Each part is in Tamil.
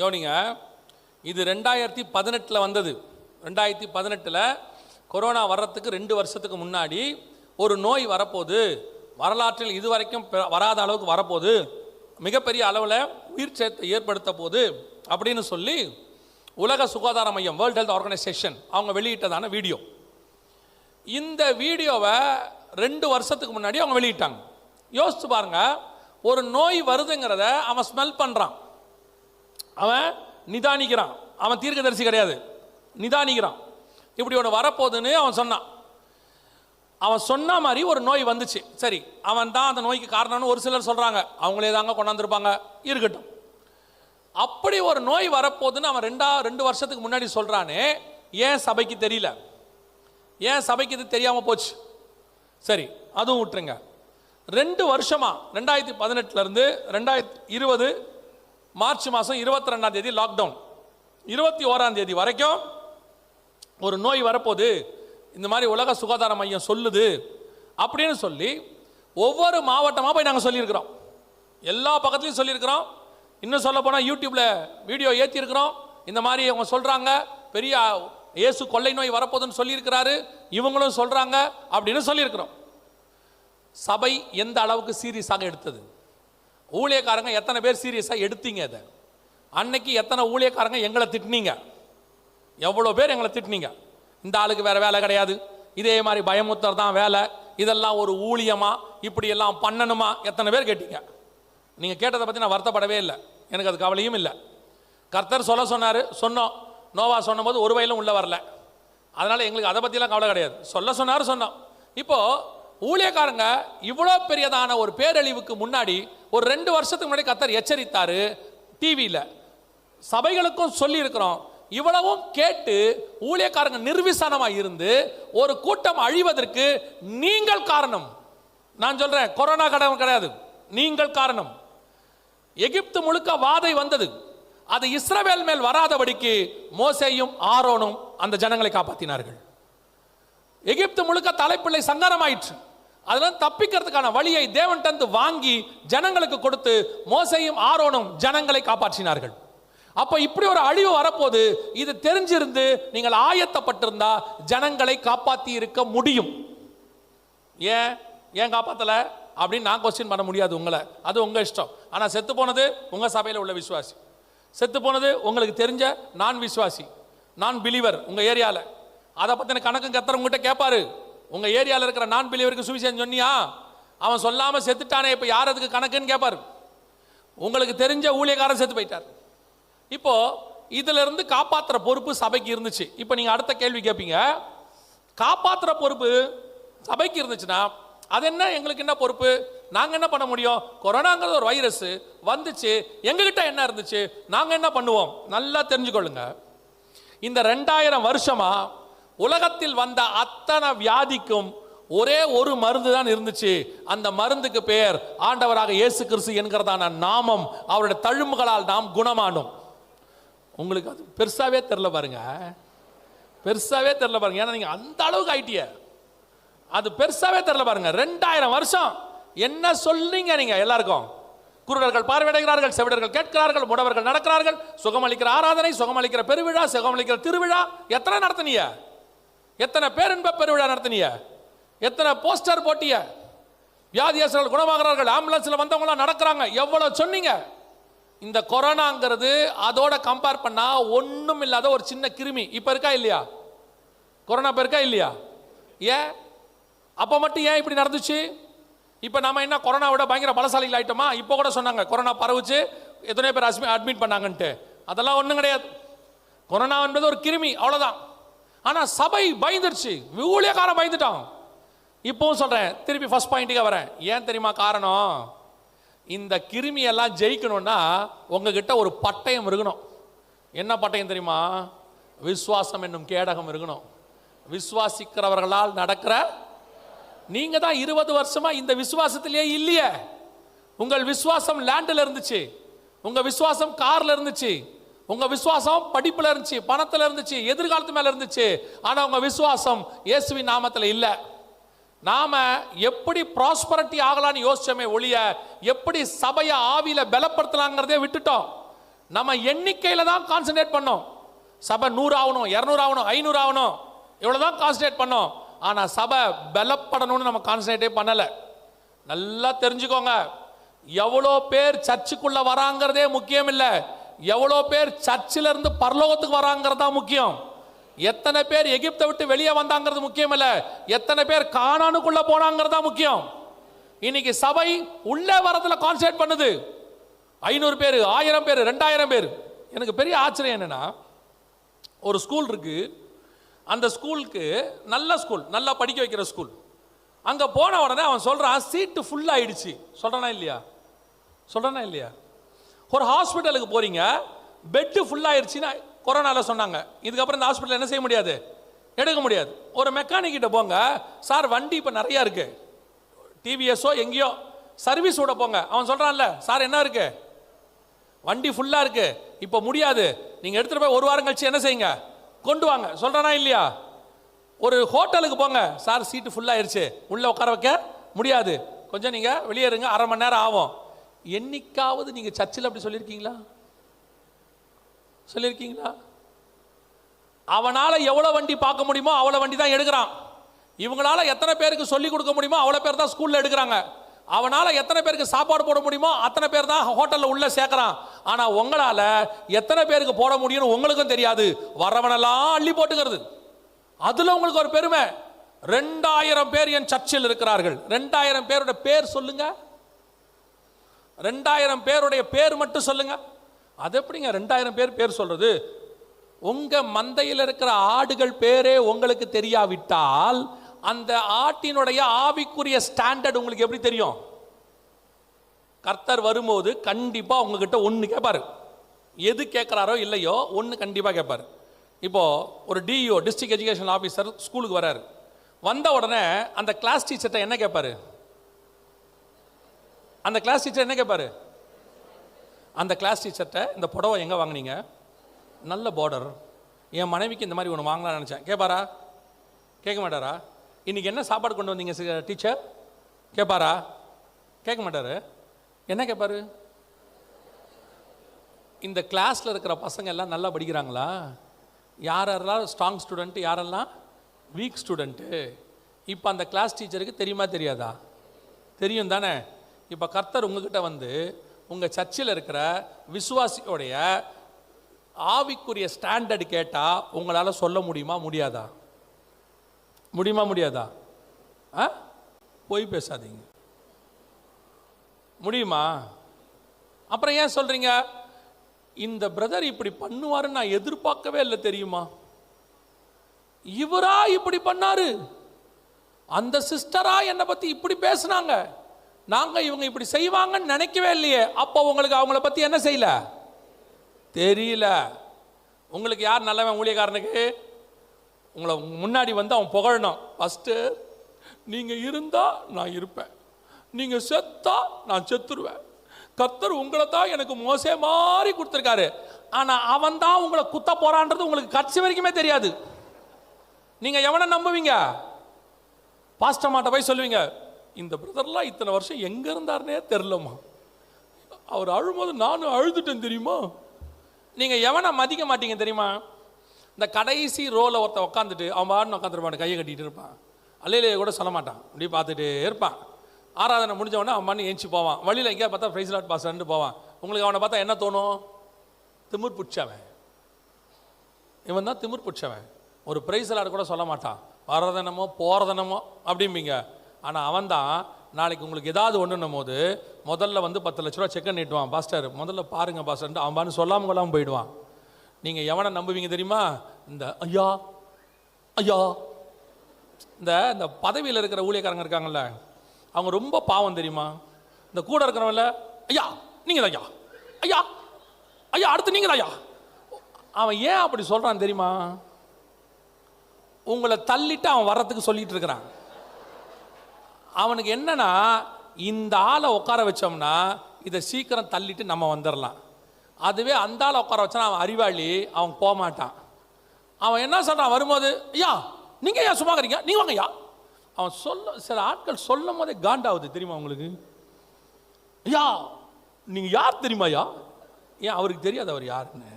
கவனிங்க இது ரெண்டாயிரத்தி பதினெட்டில் வந்தது. ரெண்டாயிரத்தி பதினெட்டில் கொரோனா வர்றதுக்கு ரெண்டு வருஷத்துக்கு முன்னாடி ஒரு நோய் வரப்போகுது. வரலாற்றில் இதுவரைக்கும் வராத அளவுக்கு வரப்போகுது. மிகப்பெரிய அளவில் உயிர் சேர்த்து ஏற்படுத்த போது அப்படின்னு சொல்லி உலக சுகாதார மையம் வேர்ல்ட் ஹெல்த் ஆர்கனைசேஷன் அவங்க வெளியிட்டதான வீடியோ. இந்த வீடியோவை ரெண்டு வருஷத்துக்கு முன்னாடி அவங்க வெளியிட்டாங்க. யோசிச்சு பாருங்கள் ஒரு நோய் வருதுங்கிறத அவன் ஸ்மெல் பண்ணுறான் அவன் நிதானிக்கிறான். அவன் தீர்க்கதரிசி கிடையாது. நிதானிக்கிறான். இப்படி ஒன்று வரப்போகுதுன்னு அவன் சொன்னான். அவன் சொன்ன மாதிரி ஒரு நோய் வந்துச்சு. சரி அவன் தான் அந்த நோய்க்கு காரணம்னு ஒரு சிலர் சொல்கிறாங்க அவங்களே தாங்க கொண்டாந்துருப்பாங்க. இருக்கட்டும். அப்படி ஒரு நோய் வரப்போகுதுன்னு அவன் ரெண்டா ரெண்டு வருஷத்துக்கு முன்னாடி சொல்கிறானே ஏன் சபைக்கு தெரியல? ஏன் சபைக்கு இது தெரியாமல் போச்சு? சரி அதுவும் விட்டுருங்க. ரெண்டு வருஷமாக ரெண்டாயிரத்தி பதினெட்டுலேருந்து ரெண்டாயிரத்தி இருபது மார்ச் மாதம் இருபத்தி ரெண்டாம் தேதி லாக்டவுன் இருபத்தி ஓராம் தேதி வரைக்கும் ஒரு நோய் வரப்போகுது. இந்த மாதிரி உலக சுகாதார மையம் சொல்லுது அப்படின்னு சொல்லி ஒவ்வொரு மாவட்டமாக போய் நாங்கள் சொல்லியிருக்கிறோம். எல்லா பக்கத்துலையும் சொல்லியிருக்கிறோம். இன்னும் சொல்ல போனால் யூடியூப்பில் வீடியோ ஏற்றிருக்கிறோம் இந்த மாதிரி அவங்க சொல்கிறாங்க பெரிய இயேசு கொள்ளை நோய் வரப்போகுதுன்னு சொல்லியிருக்கிறாரு. இவங்களும் சொல்கிறாங்க அப்படின்னு சொல்லியிருக்கிறோம். சபை எந்த அளவுக்கு சீரியஸாக எடுத்தது? ஊழியக்காரங்க எத்தனை பேர் சீரியஸாக எடுத்தீங்க அதை அன்னைக்கு எத்தனை ஊழியக்காரங்க எங்களை திட்டினீங்க? எவ்வளோ பேர் எங்களை திட்டினீங்க? இந்த ஆளுக்கு வேறு வேலை கிடையாது. இதே மாதிரி பயமுத்தர் தான் வேலை. இதெல்லாம் ஒரு ஊழியமா? இப்படி எல்லாம் பண்ணணுமா? எத்தனை பேர் கேட்டீங்க? நீங்கள் கேட்டதை பற்றி நான் வருத்தப்படவே இல்லை. எனக்கு அது கவலையும் இல்லை. கர்த்தர் சொல்ல சொன்னார் சொன்னோம். நோவா சொன்னபோது ஒரு வயலும் உள்ளே வரல. அதனால் எங்களுக்கு அதை பற்றிலாம் கவலை கிடையாது. சொல்ல சொன்னார் சொன்னோம். இப்போது ஊழியக்காரங்க இவ்வளோ பெரியதான ஒரு பேரழிவுக்கு முன்னாடி ஒரு ரெண்டு வருஷத்துக்கு முன்னாடி கத்தர் எச்சரித்தார் டிவியில் சபைகளுக்கும் சொல்லியிருக்கிறோம். இவ்வளவும் கேட்டு ஊழியக்காரங்க நிர்விசனமாக இருந்து ஒரு கூட்டம் அழிவதற்கு நீங்கள் காரணம். நான் சொல்கிறேன் கொரோனா கடவுள் கிடையாது. நீங்கள் காரணம். எகிப்து முழுக்க வாதை வந்தது. அது இஸ்ரவேல் மேல் வராதபடிக்கு மோசேயும் ஆரோனும் அந்த ஜனங்களை காப்பாற்றினார்கள் எகிப்து முழுக்க தலைப்பிள்ளை சங்கரமாயிற்று அதெல்லாம் தப்பிக்கிறதுக்கான வழியை தேவன் தந்து வாங்கி ஜனங்களுக்கு கொடுத்து மோசையும் ஆரோனும் ஜனங்களை காப்பாற்றினார்கள். அப்ப இப்படி ஒரு அழிவு வரப்போது இது தெரிஞ்சிருந்து நீங்கள் ஆயத்தப்பட்டிருந்தா ஜனங்களை காப்பாத்தி இருக்க முடியும். ஏன்? ஏன் காப்பாத்தல? அப்படின்னு நான் கொஸ்டின் பண்ண முடியாது உங்களை. அது உங்க இஷ்டம். ஆனா செத்து போனது உங்க சபையில் உள்ள விசுவாசி. செத்து போனது உங்களுக்கு தெரிஞ்ச நான் விசுவாசி. நான் பிலீவர் உங்க ஏரியாவில் அதை பற்றின கணக்கும் கத்தர் உங்ககிட்ட கேட்பாரு உங்க ஏரியாவில் இருக்கிற நான் பிலீவருக்கு சுவிசேஷம் சொன்னியா? அவன் சொல்லாம செத்துட்டானே இப்போ யார் அதுக்கு கணக்குன்னு கேட்பார் உங்களுக்கு தெரிஞ்ச ஊழியக்காரன் செத்து போயிட்டார். இப்போ இதுல இருந்து காப்பாத்துற பொறுப்பு சபைக்கு இருந்துச்சு. இப்போ நீங்க அடுத்த கேள்வி கேட்பீங்க காப்பாத்துற பொறுப்பு சபைக்கு இருந்துச்சுன்னா அது என்ன எங்களுக்கு என்ன பொறுப்பு? நாங்க என்ன பண்ண முடியும்? கொரோனாங்கிறது ஒரு வைரஸ் வந்துச்சு எங்ககிட்ட என்ன இருந்துச்சு? நாங்க என்ன பண்ணுவோம்? நல்லா தெரிஞ்சுக்கொள்ளுங்க. இந்த ரெண்டாயிரம் வருஷமா உலகத்தில் வந்த அத்தனை வியாதிக்கும் ஒரே ஒரு மருந்து தான் இருந்துச்சு. அந்த மருந்துக்கு பெயர் ஆண்டவராக இயேசு கிறிஸ்து என்கிறதான நாமம் அவருடைய தழும்புகளால் நாம் குணமானோம். உங்களுக்கு அது பெருசாவே தெரில பாருங்க. பெருசாவே தெரில பாருங்க. ஏன்னா நீங்க அந்த அளவுக்கு ஆயிட்டிய அது பெருசாவே தெரில பாருங்க. ரெண்டாயிரம் வருஷம். என்ன சொல்றீங்க நீங்க எல்லாருக்கும்? குருடர்கள் பார்வையிடுகிறார்கள் செவிடர்கள் கேட்கிறார்கள் முடவர்கள் நடக்கிறார்கள். சுகமளிக்கிற ஆராதனை சுகமளிக்கிற பெருவிழா சுகமளிக்கிற திருவிழா. எத்தனை நடத்தினீங்க? எத்தனை பேரின்ப பெருவிழா நடத்தினிய? எத்தனை போஸ்டர் போட்டிய? வியாதியாசர்கள் குணமாகிறார்கள் ஆம்புலன்ஸில் வந்தவங்களாம் நடக்கிறாங்க. எவ்வளோ சொன்னீங்க? இந்த கொரோனாங்கிறது அதோட கம்பேர் பண்ணால் ஒன்றும் இல்லாத ஒரு சின்ன கிருமி. இப்போ இருக்கா இல்லையா? கொரோனா இப்போ இருக்கா இல்லையா? ஏன்? அப்போ மட்டும் ஏன் இப்படி நடந்துச்சு? இப்போ நம்ம என்ன கொரோனாவோட பயங்கர பலசாலிகள் ஆகிட்டோமா இப்போ கூட சொன்னாங்க கொரோனா பரவுச்சு எத்தனையோ பேர் அட்மிட் பண்ணாங்கன்ட்டு. அதெல்லாம் ஒன்றும் கிடையாது. கொரோனா என்பது ஒரு கிருமி அவ்வளோதான் ஆனால் சபை பயந்துருச்சு. ஊழியக்காரன் பயந்துட்டான். இப்போவும் சொல்கிறேன் திருப்பி ஃபர்ஸ்ட் பாயிண்ட்டுக்கு வரேன். ஏன் தெரியுமா காரணம்? இந்த கிருமியெல்லாம் ஜெயிக்கணும்னா உங்ககிட்ட ஒரு பட்டயம் இருக்கணும். என்ன பட்டயம் தெரியுமா? விசுவாசம் என்னும் கேடகம் இருக்கணும். விசுவாசிக்கிறவர்களால் நடக்கிற நீங்கள் தான் இருபது வருஷமாக இந்த விசுவாசத்திலேயே இல்லையே. உங்கள் விசுவாசம் லேண்டில் இருந்துச்சு. உங்கள் விசுவாசம் காரில் இருந்துச்சு. உங்க விசுவாசம் படிப்புல இருந்துச்சு பணத்துல இருந்துச்சு எதிர்காலத்து மேல இருந்துச்சு. ஆனா உங்க விசுவாசம் இயேசுவின் நாமத்துல இல்ல. நாம எப்படி ப்ராஸ்பரிட்டி ஆகலான்னு யோசிச்சோமே ஒழிய எப்படி சபையை ஆவியில பலப்படுத்தலாங்கிறதே விட்டுட்டோம். நம்ம எண்ணிக்கையில தான் கான்சென்ட்ரேட் பண்ணோம். சபை நூறு ஆகணும் இரநூறு ஆகணும் ஐநூறு ஆகணும். இவ்வளவுதான் கான்சன்ட்ரேட் பண்ணோம். ஆனா சபை பலப்படணும்னு நம்ம கான்சன்ட்ரேட்டே பண்ணல. நல்லா தெரிஞ்சுக்கோங்க. எவ்வளோ பேர் சர்ச்சுக்குள்ள வராங்கிறதே முக்கியம் இல்லை எவ்வளோ பேர் சர்ச்சில் இருந்து பரலோகத்துக்கு வராங்கிறது தான் முக்கியம். எத்தனை பேர் எகிப்தை விட்டு வெளியே வந்தாங்கிறது முக்கியம் இல்லை எத்தனை பேர் கானானுக்குள்ள போனாங்கிறது தான் முக்கியம். இன்னைக்கு சபை உள்ளே வரதுல கான்சன்ட்ரேட் பண்ணுது. ஐநூறு பேர் ஆயிரம் பேர் ரெண்டாயிரம் பேர். எனக்கு பெரிய ஆச்சரியம் என்னென்னா ஒரு ஸ்கூல் இருக்கு. அந்த ஸ்கூலுக்கு நல்ல ஸ்கூல் நல்லா படிக்க வைக்கிற ஸ்கூல் அங்கே போன உடனே அவன் சொல்கிறான் சீட்டு ஃபுல் ஆயிடுச்சு. சொல்கிறானா இல்லையா? சொல்கிறானா இல்லையா? ஒரு ஹாஸ்பிட்டலுக்கு போகிறீங்க பெட்டு ஃபுல் கொரோனாவில் சொன்னாங்க. இதுக்கப்புறம் இந்த ஹாஸ்பிட்டலில் என்ன செய்ய முடியாது? எடுக்க முடியாது. ஒரு மெக்கானிக்கிட்ட போங்க சார் வண்டி இப்போ நிறையா இருக்குது டிவிஎஸோ எங்கேயோ சர்வீஸ் விட போங்க. அவன் சொல்கிறான்ல சார் என்ன இருக்கு? வண்டி ஃபுல்லாக இருக்கு. இப்போ முடியாது. நீங்கள் எடுத்துகிட்டு போய் ஒரு வாரம் கழிச்சு என்ன செய்யுங்க? கொண்டு வாங்க. சொல்கிறானா இல்லையா? ஒரு ஹோட்டலுக்கு போங்க. சார் சீட்டு ஃபுல்லாகிருச்சு உள்ளே உட்கார வைக்க முடியாது. கொஞ்சம் நீங்கள் வெளியேறுங்க. அரை மணி நேரம் ஆகும். என்னைக்காவது நீங்கள் சர்ச்சில் அப்படி சொல்லியிருக்கீங்களா? சொல்லியிருக்கீங்களா? அவனால் எவ்வளோ வண்டி பார்க்க முடியுமோ அவ்வளோ வண்டி தான் எடுக்கிறான். இவங்களால எத்தனை பேருக்கு சொல்லிக் கொடுக்க முடியுமோ அவ்வளோ பேர் தான் ஸ்கூலில் எடுக்கிறாங்க. அவனால் எத்தனை பேருக்கு சாப்பாடு போட முடியுமோ அத்தனை பேர் தான் ஹோட்டலில் உள்ளே சேர்க்குறான். ஆனால் உங்களால் எத்தனை பேருக்கு போட முடியும்னு உங்களுக்கும் தெரியாது. வரவனெல்லாம் அள்ளி போட்டுக்கிறது. அதில் உங்களுக்கு ஒரு பெருமை. ரெண்டாயிரம் பேர் என் சர்ச்சில் இருக்கிறார்கள். ரெண்டாயிரம் பேரோட பேர் சொல்லுங்கள் ரெண்டாயிரம் பேருடைய பேர் மட்டும் சொல்லுங்க. அது எப்படிங்க ரெண்டாயிரம் பேர் பேர் சொல்றது? உங்க மந்தையில் இருக்கிற ஆடுகள் பேரே உங்களுக்கு தெரியாவிட்டால் அந்த ஆட்டினுடைய ஆவிக்குரிய ஸ்டாண்டர்ட் உங்களுக்கு எப்படி தெரியும்? கர்த்தர் வரும்போது கண்டிப்பா உங்ககிட்ட ஒன்று கேட்பாரு எது கேட்குறாரோ இல்லையோ ஒன்று கண்டிப்பாக கேட்பார் இப்போ ஒரு டிஇஓ டிஸ்ட்ரிக்ட் எஜுகேஷன் ஆஃபீஸர் ஸ்கூலுக்கு வராரு. வந்த உடனே அந்த கிளாஸ் டீச்சர்கிட்ட என்ன கேட்பாரு அந்த கிளாஸ் டீச்சர் என்ன கேட்பாரு அந்த கிளாஸ் டீச்சர்கிட்ட இந்த புடவை எங்கே வாங்குனீங்க? நல்ல பார்டர் என் மனைவிக்கு இந்த மாதிரி ஒன்று வாங்கலாம்னு நினச்சேன். கேட்பாரா கேட்க மாட்டாரா? இன்றைக்கி என்ன சாப்பாடு கொண்டு வந்தீங்க டீச்சர் கேட்பாரா கேட்க மாட்டார். என்ன கேட்பாரு இந்த கிளாஸில் இருக்கிற பசங்க எல்லாம் நல்லா படிக்கிறாங்களா? யார் யாரெல்லாம் ஸ்ட்ராங் ஸ்டூடெண்ட்டு யாரெல்லாம் வீக் ஸ்டூடெண்ட்டு இப்போ அந்த கிளாஸ் டீச்சருக்கு தெரியுமா தெரியாதா? தெரியும் தானே. இப்போ கர்த்தர் உங்ககிட்ட வந்து உங்கள் சர்ச்சில் இருக்கிற விசுவாசியோடைய ஆவிக்குரிய ஸ்டாண்டர்டு கேட்டால் உங்களால் சொல்ல முடியுமா முடியாதா? முடியுமா முடியாதா? ஆ? போய் பேசாதீங்க. முடியுமா? அப்புறம் ஏன் சொல்றீங்க? இந்த பிரதர் இப்படி பண்ணுவாருன்னு நான் எதிர்பார்க்கவே இல்லை தெரியுமா? இவரா இப்படி பண்ணாரு? அந்த சிஸ்டரா என்னை பற்றி இப்படி பேசுனாங்க? நாங்கள் இவங்க இப்படி செய்வாங்கன்னு நினைக்கவே இல்லையே. அப்போ உங்களுக்கு அவங்கள பற்றி என்ன செய்யல? தெரியல. உங்களுக்கு யார் நல்லவன் ஊழியக்காரனுக்கு? உங்களை முன்னாடி வந்து அவன் புகழணும். ஃபஸ்ட்டு நீங்கள் இருந்தால் நான் இருப்பேன். நீங்கள் செத்தா நான் செத்துருவேன். கர்த்தர் உங்களை தான் எனக்கு மோசே மாதிரி கொடுத்துருக்காரு. ஆனால் அவன் தான் உங்களை குத்த போகிறான்றது உங்களுக்கு கட்சி வரைக்குமே தெரியாது. நீங்கள் எவனை நம்புவீங்க? பாஸ்டமாட்ட போய் சொல்லுவீங்க இந்த பிரதர்லாம் இத்தனை வருஷம் எங்கே இருந்தார்னே தெரிலம்மா. அவர் அழும்போது நானும் அழுதுட்டேன் தெரியுமா? நீங்கள் எவனை மதிக்க மாட்டீங்க தெரியுமா? இந்த கடைசி ரோல ஒருத்தன் உட்காந்துட்டு அவன் பாடுன்னு உட்காந்துருப்பான் கையை கட்டிகிட்டு இருப்பான். அல்லையிலேயே கூட சொல்ல மாட்டான். அப்படியே பார்த்துட்டே இருப்பான். ஆராதனை முடிஞ்சவொடனே அவன் மண்ணு ஏஞ்சி போவான். வழியில் எங்கேயா பார்த்தா ஃப்ரைஸ் லாட் பாஸ் போவான். உங்களுக்கு அவனை பார்த்தா என்ன தோணும்? திமிர் பிடிச்சவன். இவன் தான் திமிர் பிடிச்சவன். ஒரு பிரைஸ் லாட் கூட சொல்ல மாட்டான். வரதனமோ போகிறதனமோ அப்படிம்பீங்க. ஆனால் அவன் தான் நாளைக்கு உங்களுக்கு ஏதாவது ஒன்றுன்னும் போது முதல்ல வந்து பத்து லட்ச ரூபா செக்கை நீட்டுவான் பாஸ்டர் முதல்ல பாருங்கள் பாஸ்டர்ன்ட்டு அவன் பான்னு சொல்லாமல் கொள்ளாமல் போயிடுவான். நீங்கள் எவனை நம்புவீங்க தெரியுமா? இந்த ஐயா ஐயா. இந்த இந்த பதவியில் இருக்கிற ஊழியக்காரங்க இருக்காங்கல்ல அவங்க ரொம்ப பாவம் தெரியுமா? இந்த கூட இருக்கிறவங்கள ஐயா நீங்கள் ஐயா. ஐயா ஐயா அடுத்து நீங்கள் ஐயா. அவன் ஏன் அப்படி சொல்கிறான் தெரியுமா? உங்களை தள்ளிட்டு அவன் வர்றதுக்கு சொல்லிகிட்டு இருக்கிறான். அவனுக்கு என்னன்னா இந்த ஆளை உட்கார வச்சோம்னா இதை சீக்கிரம் தள்ளிட்டு நம்ம வந்துடலாம் அதுவே அந்த ஆளை உட்கார வச்சானா அவன் அறிவாளி அவன் போக மாட்டான் அவன் என்ன சொல்கிறான் வரும்போது ஐயா நீங்கள் ஐயா சும்மா இருக்கிறீங்க? நீங்கள் வாங்க ஐயா அவன் சொல்ல சில ஆட்கள் சொல்லும் போதே காண்டாகுது. தெரியுமா உங்களுக்கு? ஐயா நீங்கள் யார் தெரியுமா ஐயா? ஏன் அவருக்கு தெரியாது அவர் யாருன்னு.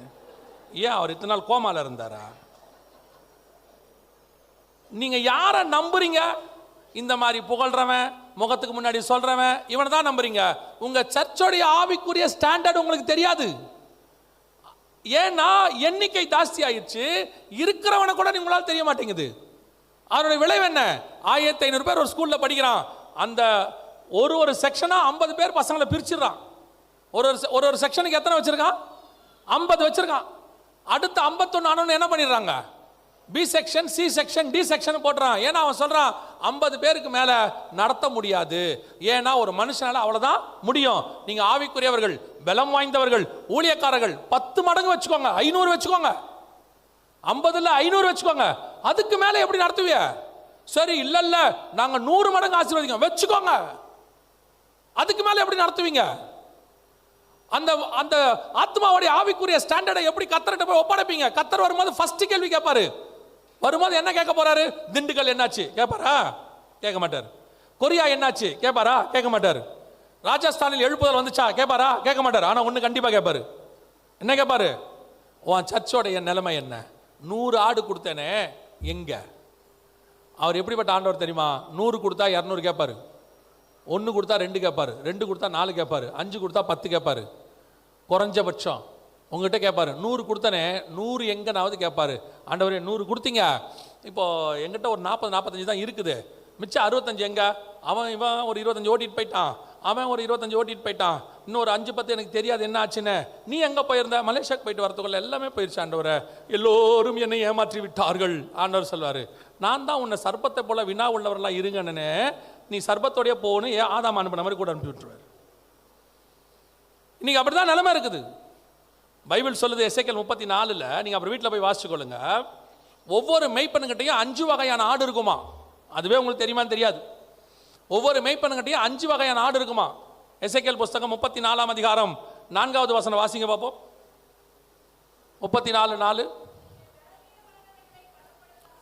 ஏன் அவர் இத்தனை நாள் கோமாவில் இருந்தாரா? நீங்கள் யாரை நம்புறீங்க? இந்த மாதிரி புகழ்றவன் முகத்துக்கு முன்னாடி சொல்றவன் இவனை தான் நம்புறீங்க. உங்க சர்ச்சோடைய ஆவிக்குரிய ஸ்டாண்டர்ட் உங்களுக்கு தெரியாது. ஏன்னா எண்ணிக்கை ஜாஸ்தி ஆயிடுச்சு. இருக்கிறவனை கூட உங்களால் தெரிய மாட்டேங்குது. அதனுடைய விளைவு என்ன? ஆயிரத்தி ஐநூறு பேர் ஒரு ஸ்கூல்ல படிக்கிறான். அந்த ஒரு ஒரு செக்ஷனா ஐம்பது பேர் பசங்களை பிரிச்சிடுறான். ஒரு ஒரு ஒரு ஒரு செக்ஷனுக்கு எத்தனை வச்சிருக்கான்? ஐம்பது வச்சிருக்கான். அடுத்த ஐம்பத்தொன்னு ஆனவனு என்ன பண்ணிடுறாங்க? B section C section D section போடுறான் ஏன்னா அவன் சொல்கிறான் ஐம்பது பேருக்கு மேலே நடத்த முடியாது. ஏன்னா ஒரு மனுஷனால் அவ்வளோதான் முடியும். நீங்கள் ஆவிக்குரியவர்கள் பலம் வாய்ந்தவர்கள் ஊழியக்காரர்கள் பத்து மடங்கு வச்சுக்கோங்க ஐநூறு வச்சுக்கோங்க. ஐம்பதுல ஐநூறு வச்சுக்கோங்க. அதுக்கு மேலே எப்படி நடத்துவிய? சரி இல்லை இல்லை நாங்கள் நூறு மடங்கு ஆசீர்வதிக்கோம் வச்சுக்கோங்க. அதுக்கு மேலே எப்படி நடத்துவீங்க? அந்த அந்த ஆத்மாவுடைய ஆவிக்குரிய ஸ்டாண்டர்டை எப்படி கத்தர்கிட்ட போய் ஒப்படைப்பீங்க? கத்தர் வரும்போது ஃபஸ்ட்டு கேள்வி கேட்பாரு வரும்போது என்ன கேட்க போறாரு? திண்டுக்கல் என்னாச்சு? கேட்பாரா கேட்க மாட்டார். கொரியா என்னாச்சு? கேட்பாரா கேட்க மாட்டார். ராஜஸ்தானில் எழுப்புதல் வந்துச்சா? கேட்பாரா கேட்க மாட்டார். ஆனால் ஒன்று கண்டிப்பாக கேட்பாரு என்ன கேட்பாரு உன் சர்ச்சோடைய நிலைமை என்ன? நூறு ஆடு கொடுத்தேனே எங்க? அவர் எப்படிப்பட்ட ஆண்டவர் தெரியுமா? நூறு கொடுத்தா இரநூறு கேட்பாரு ஒன்று கொடுத்தா ரெண்டு கேட்பாரு ரெண்டு கொடுத்தா நாலு கேட்பாரு அஞ்சு கொடுத்தா பத்து கேட்பாரு குறைஞ்சபட்சம் உங்ககிட்ட கேட்பாரு நூறு கொடுத்தனே நூறு எங்கனாவது கேட்பாரு ஆண்டவரே நூறு கொடுத்தீங்க. இப்போது எங்கிட்ட ஒரு நாற்பது நாற்பத்தஞ்சு தான் இருக்குது. மிச்சம் அறுபத்தஞ்சு எங்க? அவன் இவன் ஒரு இருபத்தஞ்சு ஓட்டிட்டு போயிட்டான். அவன் ஒரு இருபத்தஞ்சு ஓட்டிகிட்டு போயிட்டான். இன்னொரு அஞ்சு பத்து எனக்கு தெரியாது என்ன ஆச்சுன்னு. நீ எங்கே போயிருந்த? மலேசியாவுக்கு போயிட்டு வரத்துக்குள்ள எல்லாமே போயிருச்சு ஆண்டவரை. எல்லோரும் என்னை ஏமாற்றி விட்டார்கள் ஆண்டவர் சொல்வார். நான் தான் உன்னை சர்ப்பத்தை போல வினா உள்ளவர்களாக இருங்கன்னு நீ சர்ப்பத்தோடைய போகணும் ஏன் ஆதாம் அனுப்பின மாதிரி கூட அனுப்பி விட்டுருவார். இன்னைக்கு அப்படிதான் நிலமை இருக்குது. பைபிள் சொல்லுது எஸ்ஐக்கல் முப்பத்தி நாலுல நீங்கள் அப்புறம் வீட்டில் போய் வாசிச்சுக்கொள்ளுங்க ஒவ்வொரு மெய்ப்பனுக்கிட்டையும் அஞ்சு வகையான ஆடு இருக்குமா? அதுவே உங்களுக்கு தெரியுமான்னு தெரியாது. ஒவ்வொரு மெய்ப்பனுக்கிட்டையும் அஞ்சு வகையான ஆடு இருக்குமா? எஸ்ஐக்கல் புஸ்தகம் முப்பத்தி நாலாம் அதிகாரம் நான்காவது வசனம் வாசிங்க பார்ப்போம் முப்பத்தி நாலு. நாலு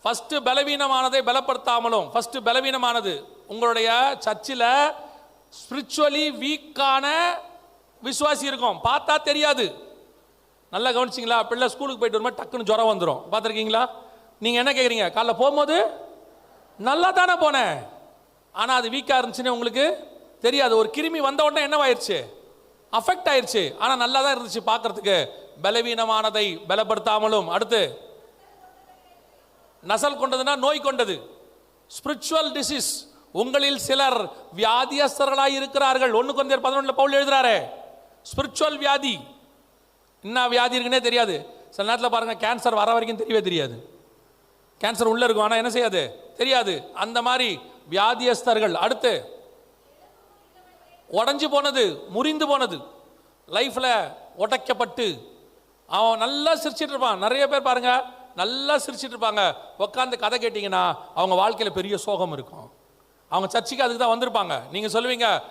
ஃபஸ்ட்டு பலவீனமானதை பலப்படுத்தாமலும் ஃபஸ்ட்டு பலவீனமானது உங்களுடைய சர்ச்சில் ஸ்பிரிச்சுவலி வீக்கான விசுவாசி இருக்கும். பார்த்தா தெரியாது. நல்லா கவனிச்சிங்களா? பிள்ளை ஸ்கூலுக்கு போயிட்டு வரும்போது டக்குன்னு ஜுரம் வந்துடும் பார்த்துருக்கீங்களா? நீங்கள் என்ன கேட்குறீங்க காலைல போகும்போது நல்லா தானே போனேன். ஆனால் அது வீக்காக இருந்துச்சுன்னு உங்களுக்கு தெரியாது. ஒரு கிருமி வந்த உடனே என்னவாயிருச்சு? அஃபெக்ட் ஆயிடுச்சு ஆனால் நல்லா தான் இருந்துச்சு பார்க்கறதுக்கு. பலவீனமானதை பலப்படுத்தாமலும். அடுத்து நசல் கொண்டதுன்னா நோய் கொண்டது. ஸ்பிரிச்சுவல் டிசீஸ் உங்களில் சிலர் வியாதியஸ்தர்களாக இருக்கிறார்கள் ஒன்று கொஞ்சம் பதினொன்றில் பவுல் எழுதுறாரு ஸ்பிரிச்சுவல் வியாதி என்ன வியாதி இருக்குன்னே தெரியாது. சில நேரத்தில் பாருங்கள் கேன்சர் வர வரைக்கும் தெரியவே தெரியாது. கேன்சர் உள்ளே இருக்கும் ஆனால் என்ன செய்யாது? தெரியாது. அந்த மாதிரி வியாதியஸ்தர்கள் அடுத்து உடஞ்சி போனது முறிந்து போனது லைஃப்பில் உடைக்கப்பட்டு அவன் நல்லா சிரிச்சிட்டு இருப்பான். நிறைய பேர் பாருங்க நல்லா சிரிச்சிட்டு இருப்பாங்க. உட்காந்து கதை கேட்டிங்கன்னா அவங்க வாழ்க்கையில் பெரிய சோகம் இருக்கும். அவங்க சர்ச்சைக்கு அதுக்கு தான் வந்திருப்பாங்க. நீங்கள் சொல்லுவீங்க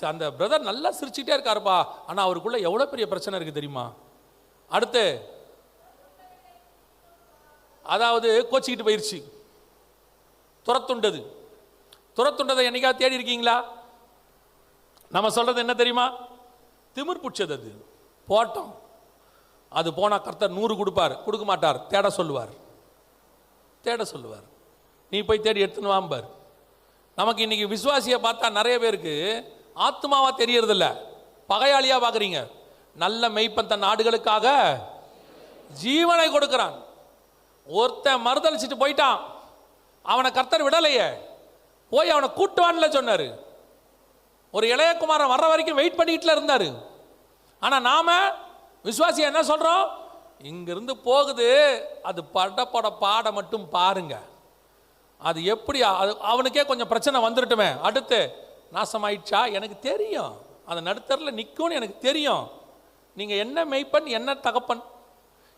"ச- அந்த பிரதர் நல்லா சிரிச்சுட்டே இருக்காருப்பா. ஆனால் அவருக்குள்ளே எவ்வளோ பெரிய பிரச்சனை இருக்குது தெரியுமா? அடுத்து அதாவது கோச்சிக்கிட்டு பயிற்சி துரத்துண்டது. துரத்துண்டதை என்னைக்காவது தேடி இருக்கீங்களா? நம்ம சொல்றது என்ன தெரியுமா? திமிர் பிடிச்சது அது. போட்டோம். அது போனால் கர்த்தர் நூறு கொடுப்பார். கொடுக்க மாட்டார். தேட சொல்லுவார். தேட சொல்லுவார். நீ போய் தேடி எடுத்துன்னு வாம்பார். நமக்கு இன்றைக்கி விசுவாசியை பார்த்தா நிறைய பேருக்கு ஆத்மாவாக தெரியறதில்ல. பகையாளியாக பார்க்குறீங்க நல்ல மெய்ப்பன் தன் நாடுகளுக்காக ஜீவனை கொடுக்கிறான். ஒருத்தன் மறுதளிச்சிட்டு போயிட்டான். அவனை கர்த்தர் விடலையே. போய் அவனை கூட்டுவான்ல சொன்னார். ஒரு இளையகுமாரன் வர்ற வரைக்கும் வெயிட் பண்ணிக்கிட்டுல இருந்தார். ஆனால் நாம விசுவாசி என்ன சொல்கிறோம் இங்கிருந்து போகுது. அது பட பட பாட மட்டும் பாருங்க. அது எப்படி அது- அவனுக்கே கொஞ்சம் பிரச்சனை வந்துருட்டுமே. அடுத்து நாசமாயிடுச்சா? எனக்கு தெரியும். அந்த நடுத்தரில் நிற்கும்னு எனக்கு தெரியும். நீங்கள் என்ன மெய்ப்பன் என்ன தகப்பன்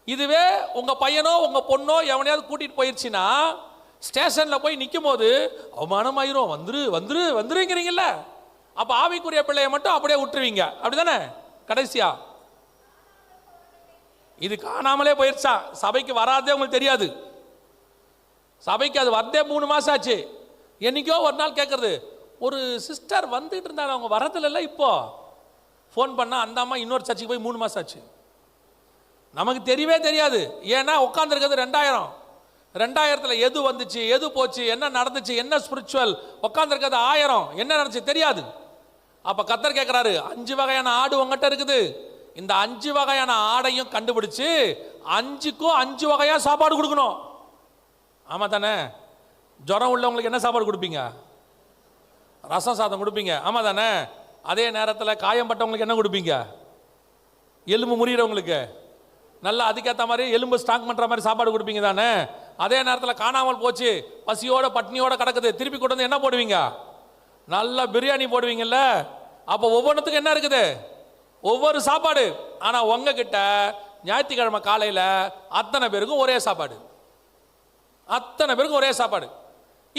இதுவே உங்கள் பையனோ உங்கள் பொண்ணோ எவனையாவது கூட்டிகிட்டு போயிடுச்சுன்னா ஸ்டேஷனில் போய் நிற்கும் போது அவமானமாயிரும் வந்துரு வந்துரு வந்துருங்கிறீங்கள அப்போ ஆவிக்குரிய பிள்ளையை மட்டும் அப்படியே விட்டுருவீங்க. அப்படிதானே? கடைசியா. இது காணாமலே போயிடுச்சா சபைக்கு வராதே உங்களுக்கு தெரியாது. சபைக்கு அது வந்தே மூணு மாதம் ஆச்சு. என்னைக்கோ ஒரு நாள் கேட்குறது ஒரு சிஸ்டர் வந்துட்டு இருந்தாங்க அவங்க வரதில்ல இப்போ? ஃபோன் பண்ணால் அந்த அம்மா இன்னொரு சர்ச்சுக்கு போய் மூணு மாதம் ஆச்சு. நமக்கு தெரியவே தெரியாது. ஏன்னா உட்காந்துருக்கிறது ரெண்டாயிரம். ரெண்டாயிரத்தில் எது வந்துச்சு எது போச்சு என்ன நடந்துச்சு என்ன ஸ்பிரிச்சுவல் உட்காந்துருக்கிறது ஆயிரம். என்ன நடந்துச்சு தெரியாது. அப்போ கத்தர் கேட்குறாரு அஞ்சு வகையான ஆடு உங்ககிட்ட இருக்குது. இந்த அஞ்சு வகையான ஆடையும் கண்டுபிடிச்சு அஞ்சுக்கும் அஞ்சு வகையாக சாப்பாடு கொடுக்கணும். ஆமாம் தானே? ஜுரம் உள்ளவங்களுக்கு என்ன சாப்பாடு கொடுப்பீங்க? ரசம் சாதம் கொடுப்பீங்க. ஆமாம் தானே? அதே நேரத்தில் காயம்பட்டவங்களுக்கு என்ன கொடுப்பீங்க? எலும்பு முறிகிறவங்களுக்கு நல்லா அதுக்கேற்ற மாதிரி எலும்பு ஸ்ட்ராங் பண்ணுற மாதிரி சாப்பாடு கொடுப்பீங்க தானே? அதே நேரத்தில் காணாமல் போச்சு பசியோட பட்னியோட கிடக்குது திருப்பி கொண்டு வந்து என்ன போடுவீங்க? நல்லா பிரியாணி போடுவீங்கல்ல? அப்போ ஒவ்வொன்றுத்துக்கும் என்ன இருக்குது? ஒவ்வொரு சாப்பாடு. ஆனால் உங்ககிட்ட ஞாயிற்றுக்கிழமை காலையில் அத்தனை பேருக்கும் ஒரே சாப்பாடு. அத்தனை பேருக்கும் ஒரே சாப்பாடு.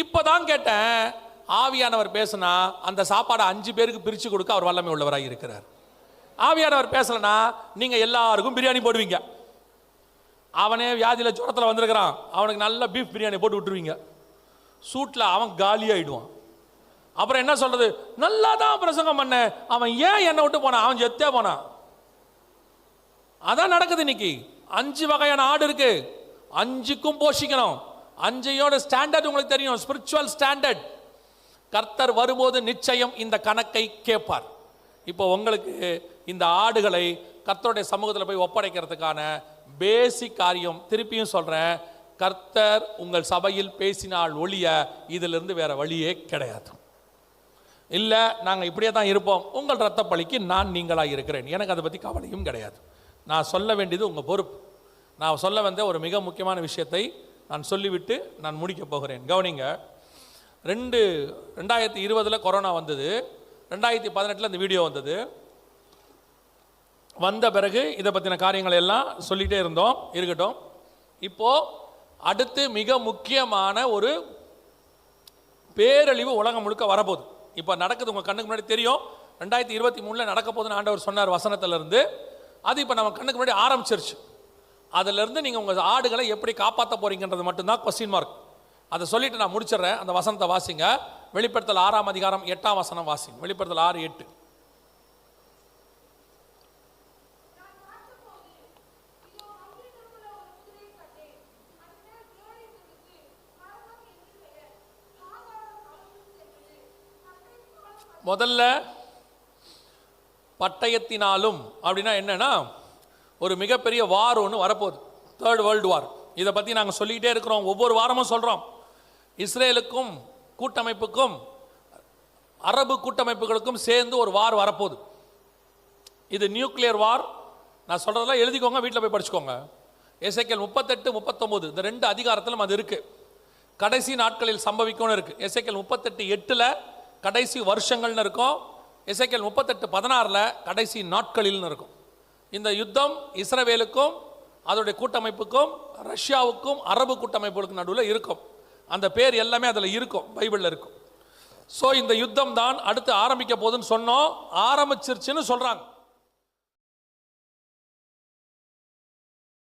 இப்போதான் கேட்டேன் ஆவியானவர் பேசுனா அந்த சாப்பாடை அஞ்சு பேருக்கு பிரித்து கொடுக்க அவர் வல்லமை உள்ளவராக இருக்கிறார். ஆவியானவர் பேசலனா நீங்கள் எல்லாருக்கும் பிரியாணி போடுவீங்க. அவனே வியாதியில் ஜுரத்தில் வந்திருக்கிறான். அவனுக்கு நல்ல பீஃப் பிரியாணி போட்டு விட்டுருவீங்க. சூட்டில் அவன் காலியாகிடுவான் அப்புறம் என்ன சொல்கிறது நல்லா தான் பிரசங்கம் பண்ண. அவன் ஏன் என்னை விட்டு போனான்? அவன் செத்தே போனான். அதான் நடக்குது இன்னைக்கு. அஞ்சு வகையான ஆடு இருக்குது அஞ்சுக்கும் போஷிக்கணும். அஞ்சையோட ஸ்டாண்டர்ட் உங்களுக்கு தெரியும். ஸ்பிரிச்சுவல் ஸ்டாண்டர்ட் கர்த்தர் வரும்போது நிச்சயம் இந்த கணக்கை கேட்பார். இப்போ உங்களுக்கு இந்த ஆடுகளை கர்த்தருடைய சமூகத்தில் போய் ஒப்படைக்கிறதுக்கான பேசிக் காரியம் திருப்பியும் சொல்கிறேன் கர்த்தர் உங்கள் சபையில் பேசினால் ஒழிய இதிலிருந்து வேற வழியே கிடையாது. இல்லை நாங்கள் இப்படியே தான் இருப்போம். உங்கள் ரத்த பழிக்கு நான் நீங்களாக இருக்கிறேன். எனக்கு அதை பற்றி கவலையும் கிடையாது. நான் சொல்ல வேண்டியது உங்கள் பொறுப்பு. நான் சொல்ல வந்த ஒரு மிக முக்கியமான விஷயத்தை நான் சொல்லிவிட்டு நான் முடிக்கப் போகிறேன். கவனிங்க ரெண்டு ரெண்டாயிரத்தி இருபதில் கொரோனா வந்தது. ரெண்டாயிரத்தி பதினெட்டில் அந்த வீடியோ வந்தது. வந்த பிறகு இதை பற்றின காரியங்கள் எல்லாம் சொல்லிகிட்டே இருந்தோம். இருக்கட்டும். இப்போது அடுத்து மிக முக்கியமான ஒரு பேரழிவு உலகம் முழுக்க வரப்போகுது. இப்போ நடக்குது உங்கள் கண்ணுக்கு முன்னாடி தெரியும். ரெண்டாயிரத்தி இருபத்தி மூணில் நடக்க போதுன்னு ஆண்டவர் சொன்னார் வசனத்திலேருந்து. அது இப்போ நம்ம கண்ணுக்கு முன்னாடி ஆரம்பிச்சிருச்சு. அதிலேருந்து நீங்கள் உங்கள் ஆடுகளை எப்படி காப்பாற்ற போகிறீங்கன்றது மட்டும்தான் கொஸ்டின் மார்க் அதை சொல்லிட்டு நான் முடிச்சிடுறேன். அந்த வசனத்தை வாசிங்க. வெளிப்படுத்தல் ஆறாம் அதிகாரம் எட்டாம் வசனம் வாசிங்க. வெளிப்படுத்தல் ஆறு எட்டு. முதல்ல பட்டயத்தினாலும் அப்படின்னா என்னன்னா ஒரு மிகப்பெரிய வார் ஒன்று வரப்போகுது. தேர்ட் வேர்ல்டு வார் இதை பற்றி நாங்கள் சொல்லிக்கிட்டே இருக்கிறோம். ஒவ்வொரு வாரமும் சொல்கிறோம் இஸ்ரேலுக்கும் கூட்டமைப்புக்கும் அரபு கூட்டமைப்புகளுக்கும் சேர்ந்து ஒரு வார் வரப்போகுது. இது நியூக்ளியர் வார். நான் சொல்கிறதெல்லாம் எழுதிக்கோங்க வீட்டில் போய் படிச்சுக்கோங்க. எஸ்ஐக்கியல் முப்பத்தெட்டு முப்பத்தொம்போது இந்த ரெண்டு அதிகாரத்திலும் அது இருக்குது கடைசி நாட்களில் சம்பவிக்கும்னு இருக்குது எஸ்ஐக்கியல் முப்பத்தெட்டு எட்டில் கடைசி வருஷங்கள்னு இருக்கும். எஸ்ஐக்கியல் முப்பத்தெட்டு பதினாறில் கடைசி நாட்களில்னு இருக்கும். இந்த யுத்தம் இஸ்ரவேலுக்கும் அதோடைய கூட்டமைப்புக்கும் ரஷ்யாவுக்கும் அரபு கூட்டமைப்புகளுக்கும் நடுவில் இருக்கும். அந்த பேர் எல்லாமே அதில் இருக்கும் பைபிளில் இருக்கும். ஸோ இந்த யுத்தம் தான் அடுத்து ஆரம்பிக்க போகுதுன்னு சொன்னோம் ஆரம்பிச்சிருச்சுன்னு சொல்கிறாங்க